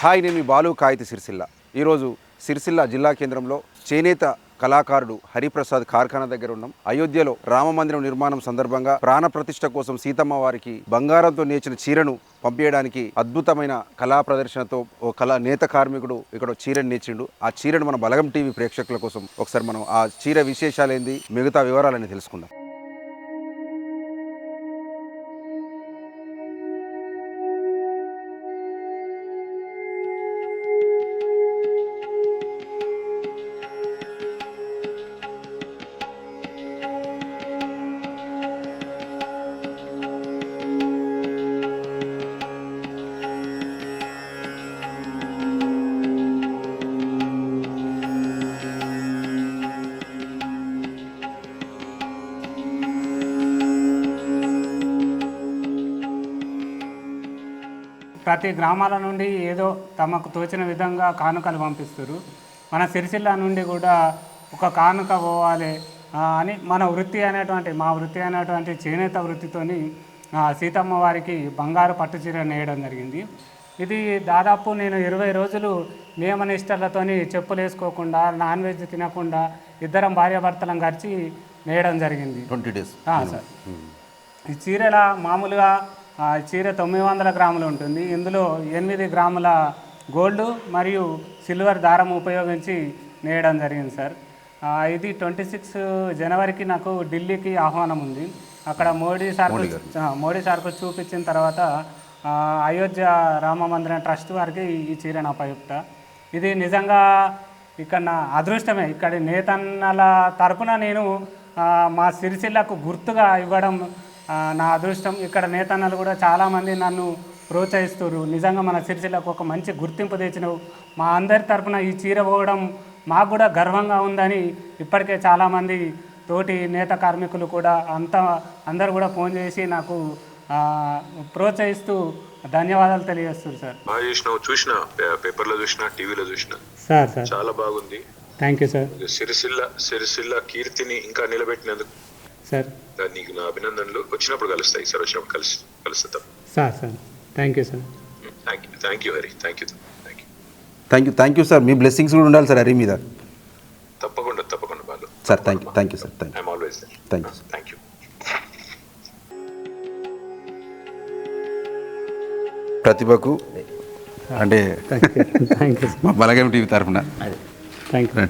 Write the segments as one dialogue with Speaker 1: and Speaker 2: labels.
Speaker 1: Hi నేను మీ బాలు కాయితి సిరిసిల్ల. ఈరోజు సిరిసిల్ల జిల్లా కేంద్రంలో చేనేత కళాకారుడు హరిప్రసాద్ కార్ఖానా దగ్గర ఉన్నాం. అయోధ్యలో రామమందిరం నిర్మాణం సందర్భంగా ప్రాణ ప్రతిష్ఠ కోసం సీతమ్మ వారికి బంగారంతో నేర్చిన చీరను పంపించడానికి అద్భుతమైన కళా ప్రదర్శనతో ఓ కళా నేత కార్మికుడు ఇక్కడ చీరను నేర్చిండు. ఆ చీరను మన బలగం టీవీ ప్రేక్షకుల కోసం ఒకసారి మనం ఆ చీర విశేషాలేంది మిగతా వివరాలని తెలుసుకుందాం.
Speaker 2: ప్రతి గ్రామాల నుండి ఏదో తమకు తోచిన విధంగా కానుకలు పంపిస్తారు. మన సిరిసిల్ల నుండి కూడా ఒక కానుక పోవాలి అని మన వృత్తి అనేటువంటి మా వృత్తి అనేటువంటి చేనేత వృత్తితోని సీతమ్మ వారికి బంగారు పట్టు చీర నేయడం జరిగింది. ఇది దాదాపు నేను ఇరవై రోజులు నియమ నిష్టలతోని చెప్పులు వేసుకోకుండా నాన్ వెజ్ తినకుండా ఇద్దరం భార్యాభర్తలం కలిసి నేయడం జరిగింది.
Speaker 1: Twenty days.
Speaker 2: సార్. ఈ చీరల మామూలుగా చీర తొమ్మిది వందల గ్రాములు ఉంటుంది. ఇందులో ఎనిమిది గ్రాముల గోల్డ్ మరియు సిల్వర్ దారం ఉపయోగించి నేయడం జరిగింది సార్. ఇది ట్వంటీ సిక్స్ జనవరికి నాకు ఢిల్లీకి ఆహ్వానం ఉంది. అక్కడ మోడీ సార్కు మోడీ సార్కు చూపించిన తర్వాత అయోధ్య రామ మందిరం ట్రస్ట్ వారికి ఈ చీర నా ఉపయుక్త ఇది నిజంగా ఇక్కడ నా అదృష్టమే. ఇక్కడి నేతన్నల తరపున నేను మా సిరిసిల్లకు గుర్తుగా ఇవ్వడం నా అదృష్టం ఇక్కడ నేతన్నలు కూడా చాలామంది నన్ను ప్రోత్సహిస్తారు నిజంగా మన సిరిసిల్లకు ఒక మంచి గుర్తింపు తెచ్చినవు. మా అందరి తరపున ఈ చీర పోవడం మాకు కూడా గర్వంగా ఉందని ఇప్పటికే చాలామంది తోటి నేత కార్మికులు కూడా అంతా అందరు కూడా ఫోన్ చేసి నాకు ప్రోత్సహిస్తూ ధన్యవాదాలు తెలియజేస్తారు సార్.
Speaker 3: బాగా చూసినావు చూసిన? పేపర్లో చూసిన టీవీలో చూసిన?
Speaker 2: Sir sir.
Speaker 3: చాలా బాగుంది.
Speaker 2: Thank you sir.
Speaker 3: Sircilla Sircilla కీర్తిని ఇంకా నిలబెట్టినందుకు
Speaker 2: సార్.
Speaker 3: దాన్ని నీకు నా అభినందనలు. వచ్చినప్పుడు కలుస్తాయి. సార్ వచ్చినప్పుడు కలిసి కలుస్తాం.
Speaker 2: Sir sir. Thank you sir
Speaker 3: thank you thank you Hari thank you thank you
Speaker 1: thank you thank you sir me blessings కూడా ఉండాలి సార్ హరి మీద.
Speaker 3: తప్పకుండా తప్పకుండా Balu.
Speaker 1: Sir thank you thank you sir thank you
Speaker 3: always
Speaker 1: thank you
Speaker 3: thank you
Speaker 1: ప్రతిభకు అంటే
Speaker 2: thank you
Speaker 1: మా Balagam TV తరఫున.
Speaker 2: Thank you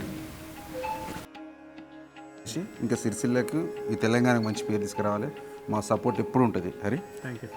Speaker 1: ఇంకా సిరిసిల్లకు ఈ తెలంగాణకు మంచి పేరు తీసుకురావాలి. మా సపోర్ట్ ఎప్పుడు ఉంటుంది. హరి?
Speaker 2: Thank you